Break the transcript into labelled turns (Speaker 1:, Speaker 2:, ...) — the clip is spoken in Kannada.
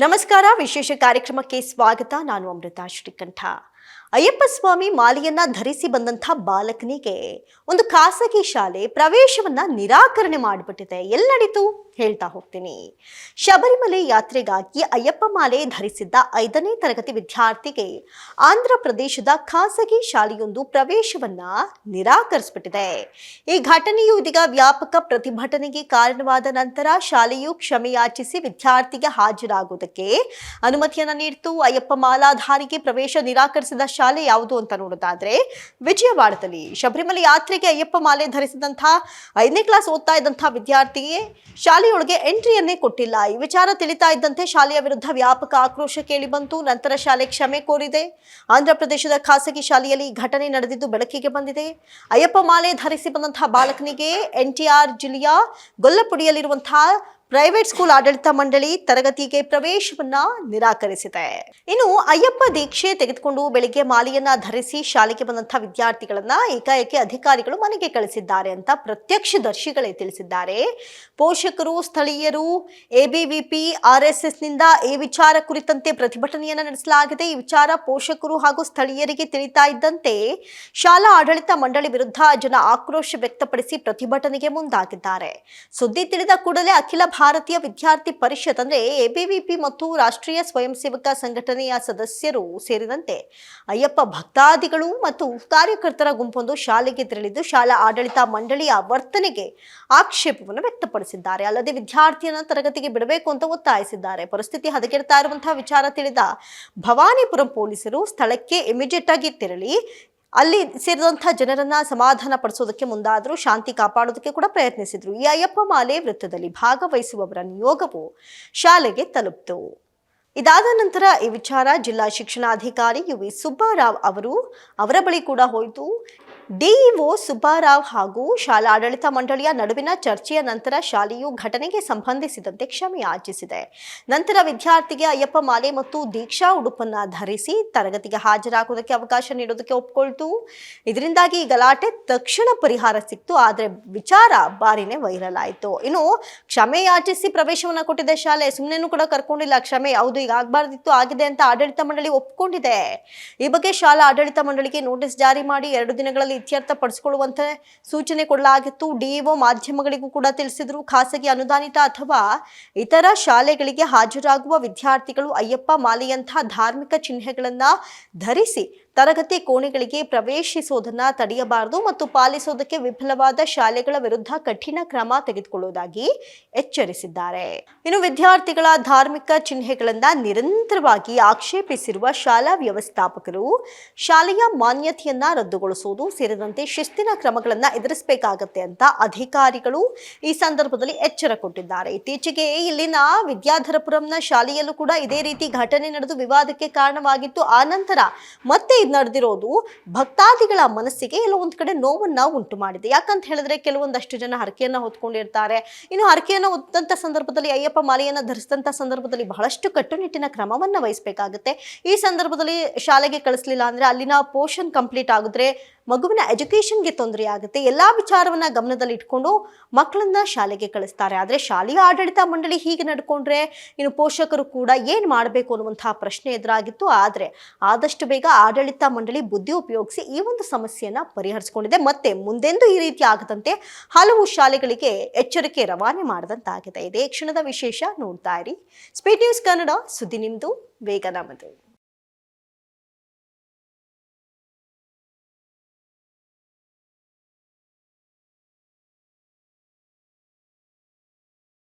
Speaker 1: ನಮಸ್ಕಾರ ವಿಶೇಷ ಕಾರ್ಯಕ್ರಮಕ್ಕೆ ಸ್ವಾಗತ. ನಾನು ಅಮೃತ ಶ್ರೀಕಂಠ. ಅಯ್ಯಪ್ಪ ಸ್ವಾಮಿ ಮಾಲೆಯನ್ನ ಧರಿಸಿ ಬಂದಂಥ ಬಾಲಕನಿಗೆ ಒಂದು ಖಾಸಗಿ ಶಾಲೆ ಪ್ರವೇಶವನ್ನ ನಿರಾಕರಣೆ ಮಾಡಿಬಿಟ್ಟಿದೆ. ಎಲ್ಲಡಿತು ಹೇಳ್ತಾ ಹೋಗ್ತೀನಿ. ಶಬರಿಮಲೆ ಯಾತ್ರೆಗಾಗಿ ಅಯ್ಯಪ್ಪ ಮಾಲೆ ಧರಿಸಿದ್ದ ಐದನೇ ತರಗತಿ ವಿದ್ಯಾರ್ಥಿಗೆ ಆಂಧ್ರ ಪ್ರದೇಶದ ಖಾಸಗಿ ಶಾಲೆಯೊಂದು ಪ್ರವೇಶವನ್ನ ನಿರಾಕರಿಸಿಬಿಟ್ಟಿದೆ. ಈ ಘಟನೆಯು ಇದೀಗ ವ್ಯಾಪಕ ಪ್ರತಿಭಟನೆಗೆ ಕಾರಣವಾದ ನಂತರ ಶಾಲೆಯು ಕ್ಷಮೆಯಾಚಿಸಿ ವಿದ್ಯಾರ್ಥಿಗೆ ಹಾಜರಾಗುವುದಕ್ಕೆ ಅನುಮತಿಯನ್ನ ನೀಡಿತು. ಅಯ್ಯಪ್ಪ ಮಾಲಾಧಾರಿಗೆ ಪ್ರವೇಶ ನಿರಾಕರಿಸಿದ ಶಾಲೆ ಯಾವುದು ಅಂತ ನೋಡೋದಾದ್ರೆ ವಿಜಯವಾಡದಲ್ಲಿ ಶಬರಿಮಲೆ ಯಾತ್ರೆಗೆ ಅಯ್ಯಪ್ಪ ಮಾಲೆ ಧರಿಸಿದಂತಹ ಐದನೇ ಕ್ಲಾಸ್ ಓದ್ತಾ ಇದ್ದಂತಹ ವಿದ್ಯಾರ್ಥಿಗೆ ಶಾಲೆಯೊಳಗೆ ಎಂಟ್ರಿಯನ್ನೇ ಕೊಟ್ಟಿಲ್ಲ. ಈ ವಿಚಾರ ತಿಳಿತಾ ಇದ್ದಂತೆ ಶಾಲೆಯ ವಿರುದ್ಧ ವ್ಯಾಪಕ ಆಕ್ರೋಶ ಕೇಳಿ ಬಂತು ನಂತರ ಶಾಲೆ ಕ್ಷಮೆ ಕೋರಿದೆ. ಆಂಧ್ರ ಪ್ರದೇಶದ ಖಾಸಗಿ ಶಾಲೆಯಲ್ಲಿ ಘಟನೆ ನಡೆದಿದ್ದು ಬೆಳಕಿಗೆ ಬಂದಿದೆ. ಅಯ್ಯಪ್ಪ ಮಾಲೆ ಧರಿಸಿ ಬಂದಂತಹ ಬಾಲಕನಿಗೆ ಆರ್ ಜಿಲ್ಲೆಯ ಗೊಲ್ಲಪುಡಿಯಲ್ಲಿರುವಂತಹ ಪ್ರೈವೇಟ್ ಸ್ಕೂಲ್ ಆಡಳಿತ ಮಂಡಳಿ ತರಗತಿಗೆ ಪ್ರವೇಶವನ್ನ ನಿರಾಕರಿಸಿದೆ. ಇನ್ನು ಅಯ್ಯಪ್ಪ ದೀಕ್ಷೆ ತೆಗೆದುಕೊಂಡು ಬೆಳಿಗ್ಗೆ ಮಾಲೆಯನ್ನ ಧರಿಸಿ ಶಾಲೆಗೆ ಬಂದಂತಹ ವಿದ್ಯಾರ್ಥಿಗಳನ್ನ ಏಕಾಏಕಿ ಅಧಿಕಾರಿಗಳು ಮನೆಗೆ ಕಳಿಸಿದ್ದಾರೆ ಅಂತ ಪ್ರತ್ಯಕ್ಷದರ್ಶಿಗಳೇ ತಿಳಿಸಿದ್ದಾರೆ. ಪೋಷಕರು, ಸ್ಥಳೀಯರು ಎಬಿವಿಪಿ ಆರ್ಎಸ್ಎಸ್ನಿಂದ ಈ ವಿಚಾರ ಕುರಿತಂತೆ ಪ್ರತಿಭಟನೆಯನ್ನ ನಡೆಸಲಾಗಿದೆ. ಈ ವಿಚಾರ ಪೋಷಕರು ಹಾಗೂ ಸ್ಥಳೀಯರಿಗೆ ತಿಳಿತಾ ಇದ್ದಂತೆ ಶಾಲಾ ಆಡಳಿತ ಮಂಡಳಿ ವಿರುದ್ಧ ಜನ ಆಕ್ರೋಶ ವ್ಯಕ್ತಪಡಿಸಿ ಪ್ರತಿಭಟನೆಗೆ ಮುಂದಾಗಿದ್ದಾರೆ. ಸುದ್ದಿ ತಿಳಿದ ಕೂಡಲೇ ಅಖಿಲ ಭಾರತೀಯ ವಿದ್ಯಾರ್ಥಿ ಪರಿಷತ್ ಅಂದ್ರೆ ಎಬಿವಿಪಿ ಮತ್ತು ರಾಷ್ಟ್ರೀಯ ಸ್ವಯಂ ಸೇವಕ ಸಂಘಟನೆಯ ಸದಸ್ಯರು ಸೇರಿದಂತೆ ಅಯ್ಯಪ್ಪ ಭಕ್ತಾದಿಗಳು ಮತ್ತು ಕಾರ್ಯಕರ್ತರ ಗುಂಪೊಂದು ಶಾಲೆಗೆ ತೆರಳಿದ್ದು ಶಾಲಾ ಆಡಳಿತ ಮಂಡಳಿಯ ವರ್ತನೆಗೆ ಆಕ್ಷೇಪವನ್ನು ವ್ಯಕ್ತಪಡಿಸಿದ್ದಾರೆ. ಅಲ್ಲದೆ ವಿದ್ಯಾರ್ಥಿಯನ್ನು ತರಗತಿಗೆ ಬಿಡಬೇಕು ಅಂತ ಒತ್ತಾಯಿಸಿದ್ದಾರೆ. ಪರಿಸ್ಥಿತಿ ಹದಗೆಡ್ತಾ ಇರುವಂತಹ ವಿಚಾರ ತಿಳಿದ ಭವಾನಿಪುರಂ ಪೊಲೀಸರು ಸ್ಥಳಕ್ಕೆ ಇಮಿಡಿಯೇಟ್ ಆಗಿ ತೆರಳಿ ಅಲ್ಲಿ ಸೇರಿದಂಥ ಜನರನ್ನ ಸಮಾಧಾನ ಪಡಿಸೋದಕ್ಕೆ ಮುಂದಾದರೂ, ಶಾಂತಿ ಕಾಪಾಡೋದಕ್ಕೆ ಕೂಡ ಪ್ರಯತ್ನಿಸಿದ್ರು. ಈ ಅಯ್ಯಪ್ಪ ಮಾಲೆ ವೃತ್ತದಲ್ಲಿ ಭಾಗವಹಿಸುವವರ ನಿಯೋಗವು ಶಾಲೆಗೆ ತಲುಪಿತು. ಇದಾದ ನಂತರ ಈ ವಿಚಾರ ಜಿಲ್ಲಾ ಶಿಕ್ಷಣಾಧಿಕಾರಿ ಯು ವಿ ಸುಬ್ಬಾರಾವ್ ಅವರು ಅವರ ಬಳಿ ಕೂಡ ಹೋಯಿತು. ಡಿಇಒ ಸುಬ್ಬಾರಾವ್ ಹಾಗೂ ಶಾಲಾ ಆಡಳಿತ ಮಂಡಳಿಯ ನಡುವಿನ ಚರ್ಚೆಯ ನಂತರ ಶಾಲೆಯು ಘಟನೆಗೆ ಸಂಬಂಧಿಸಿದಂತೆ ಕ್ಷಮೆ ಯಾಚಿಸಿದೆ. ನಂತರ ವಿದ್ಯಾರ್ಥಿಗೆ ಅಯ್ಯಪ್ಪ ಮಾಲೆ ಮತ್ತು ದೀಕ್ಷಾ ಉಡುಪನ್ನ ಧರಿಸಿ ತರಗತಿಗೆ ಹಾಜರಾಗುವುದಕ್ಕೆ ಅವಕಾಶ ನೀಡೋದಕ್ಕೆ ಒಪ್ಪಿಕೊಳ್ತು ಇದರಿಂದಾಗಿ ಗಲಾಟೆ ತಕ್ಷಣ ಪರಿಹಾರ ಸಿಕ್ತು. ಆದರೆ ವಿಚಾರ ಬಾರಿನೇ ವೈರಲ್ ಆಯಿತು ಇನ್ನು ಕ್ಷಮೆ ಯಾಚಿಸಿ ಪ್ರವೇಶವನ್ನು ಕೊಟ್ಟಿದೆ ಶಾಲೆ ಸುಮ್ಮನೆನೂ ಕೂಡ ಕರ್ಕೊಂಡಿಲ್ಲ. ಕ್ಷಮೆ ಯಾವುದು ಈಗ ಆಗಬಾರ್ದಿತ್ತು, ಆಗಿದೆ ಅಂತ ಆಡಳಿತ ಮಂಡಳಿ ಒಪ್ಪಿಕೊಂಡಿದೆ ಈ ಬಗ್ಗೆ ಶಾಲಾ ಆಡಳಿತ ಮಂಡಳಿಗೆ ನೋಟಿಸ್ ಜಾರಿ ಮಾಡಿ ಎರಡು ದಿನಗಳಲ್ಲಿ ಇತ್ಯರ್ಥ ಪಡಿಸಿಕೊಳ್ಳುವಂತೆ ಸೂಚನೆ ಕೊಡಲಾಗಿತ್ತು. ಡಿಇಒ ಮಾಧ್ಯಮಗಳಿಗೂ ಕೂಡ ತಿಳಿಸಿದರು. ಖಾಸಗಿ ಅನುದಾನಿತ ಅಥವಾ ಇತರ ಶಾಲೆಗಳಿಗೆ ಹಾಜರಾಗುವ ವಿದ್ಯಾರ್ಥಿಗಳು ಅಯ್ಯಪ್ಪ ಮಾಲೆಯಂತಹ ಧಾರ್ಮಿಕ ಚಿಹ್ನೆಗಳನ್ನ ಧರಿಸಿ ತರಗತಿ ಕೋಣೆಗಳಿಗೆ ಪ್ರವೇಶಿಸುವುದನ್ನ ತಡೆಯಬಾರದು ಮತ್ತು ಪಾಲಿಸುವುದಕ್ಕೆ ವಿಫಲವಾದ ಶಾಲೆಗಳ ವಿರುದ್ಧ ಕಠಿಣ ಕ್ರಮ ತೆಗೆದುಕೊಳ್ಳುವುದಾಗಿ ಎಚ್ಚರಿಸಿದ್ದಾರೆ. ಇನ್ನು ವಿದ್ಯಾರ್ಥಿಗಳ ಧಾರ್ಮಿಕ ಚಿಹ್ನೆಗಳನ್ನ ನಿರಂತರವಾಗಿ ಆಕ್ಷೇಪಿಸಿರುವ ಶಾಲಾ ವ್ಯವಸ್ಥಾಪಕರು ಶಾಲೆಯ ಮಾನ್ಯತೆಯನ್ನ ರದ್ದುಗೊಳಿಸುವುದು ಸೇರಿದಂತೆ ಶಿಸ್ತಿನ ಕ್ರಮಗಳನ್ನ ಎದುರಿಸಬೇಕಾಗತ್ತೆ ಅಂತ ಅಧಿಕಾರಿಗಳು ಈ ಸಂದರ್ಭದಲ್ಲಿ ಎಚ್ಚರ ಕೊಟ್ಟಿದ್ದಾರೆ. ಇತ್ತೀಚೆಗೆ ಇಲ್ಲಿನ ವಿದ್ಯಾಧರಪುರಂನ ಶಾಲೆಯಲ್ಲೂ ಕೂಡ ಇದೇ ರೀತಿ ಘಟನೆ ನಡೆದು ವಿವಾದಕ್ಕೆ ಕಾರಣವಾಗಿತ್ತು. ಆ ನಂತರ ಮತ್ತೆ ಇದು ನಡೆದಿರೋದು ಭಕ್ತಾದಿಗಳ ಮನಸ್ಸಿಗೆ ಎಲ್ಲ ಒಂದು ಕಡೆ ನೋವನ್ನ ಉಂಟು ಮಾಡಿದೆ. ಯಾಕಂತ ಹೇಳಿದ್ರೆ ಕೆಲವೊಂದಷ್ಟು ಜನ ಹರಕೆಯನ್ನ ಹೊತ್ಕೊಂಡಿರ್ತಾರೆ. ಇನ್ನು ಹರಕೆಯನ್ನ ಹೊತ್ತಂತ ಸಂದರ್ಭದಲ್ಲಿ ಅಯ್ಯಪ್ಪ ಮಾಲೆಯನ್ನ ಧರಿಸಿದಂತ ಸಂದರ್ಭದಲ್ಲಿ ಬಹಳಷ್ಟು ಕಟ್ಟುನಿಟ್ಟಿನ ಕ್ರಮವನ್ನ ವಹಿಸಬೇಕಾಗುತ್ತೆ. ಈ ಸಂದರ್ಭದಲ್ಲಿ ಶಾಲೆಗೆ ಕಳಿಸ್ಲಿಲ್ಲ ಅಂದ್ರೆ ಅಲ್ಲಿನ ಪೋಷನ್ ಕಂಪ್ಲೀಟ್ ಆಗಿದ್ರೆ ಮಗುವಿನ ಎಜುಕೇಷನ್ಗೆ ತೊಂದರೆ ಆಗುತ್ತೆ. ಎಲ್ಲ ವಿಚಾರವನ್ನ ಗಮನದಲ್ಲಿ ಇಟ್ಕೊಂಡು ಮಕ್ಕಳನ್ನ ಶಾಲೆಗೆ ಕಳಿಸ್ತಾರೆ. ಆದರೆ ಶಾಲೆಯ ಆಡಳಿತ ಮಂಡಳಿ ಹೀಗೆ ನಡ್ಕೊಂಡ್ರೆ ಇನ್ನು ಪೋಷಕರು ಕೂಡ ಏನು ಮಾಡಬೇಕು ಅನ್ನುವಂತಹ ಪ್ರಶ್ನೆ ಎದುರಾಗಿತ್ತು. ಆದರೆ ಆದಷ್ಟು ಬೇಗ ಆಡಳಿತ ಮಂಡಳಿ ಬುದ್ಧಿ ಉಪಯೋಗಿಸಿ ಈ ಒಂದು ಸಮಸ್ಯೆಯನ್ನ ಪರಿಹರಿಸಿಕೊಂಡಿದೆ. ಮತ್ತೆ ಮುಂದೆಂದೂ ಈ ರೀತಿ ಆಗದಂತೆ ಹಲವು ಶಾಲೆಗಳಿಗೆ ಎಚ್ಚರಿಕೆ ರವಾನೆ ಮಾಡಿದಂತಾಗಿದೆ. ಇದೇ ಕ್ಷಣದ ವಿಶೇಷ ನೋಡ್ತಾ ಇರಿ. ಸ್ಪೀಡ್ ನ್ಯೂಸ್ ಕನ್ನಡ ಸುದ್ದಿ ನಿಮ್ದು, ಬೇಗ ನಮ್ಮದು.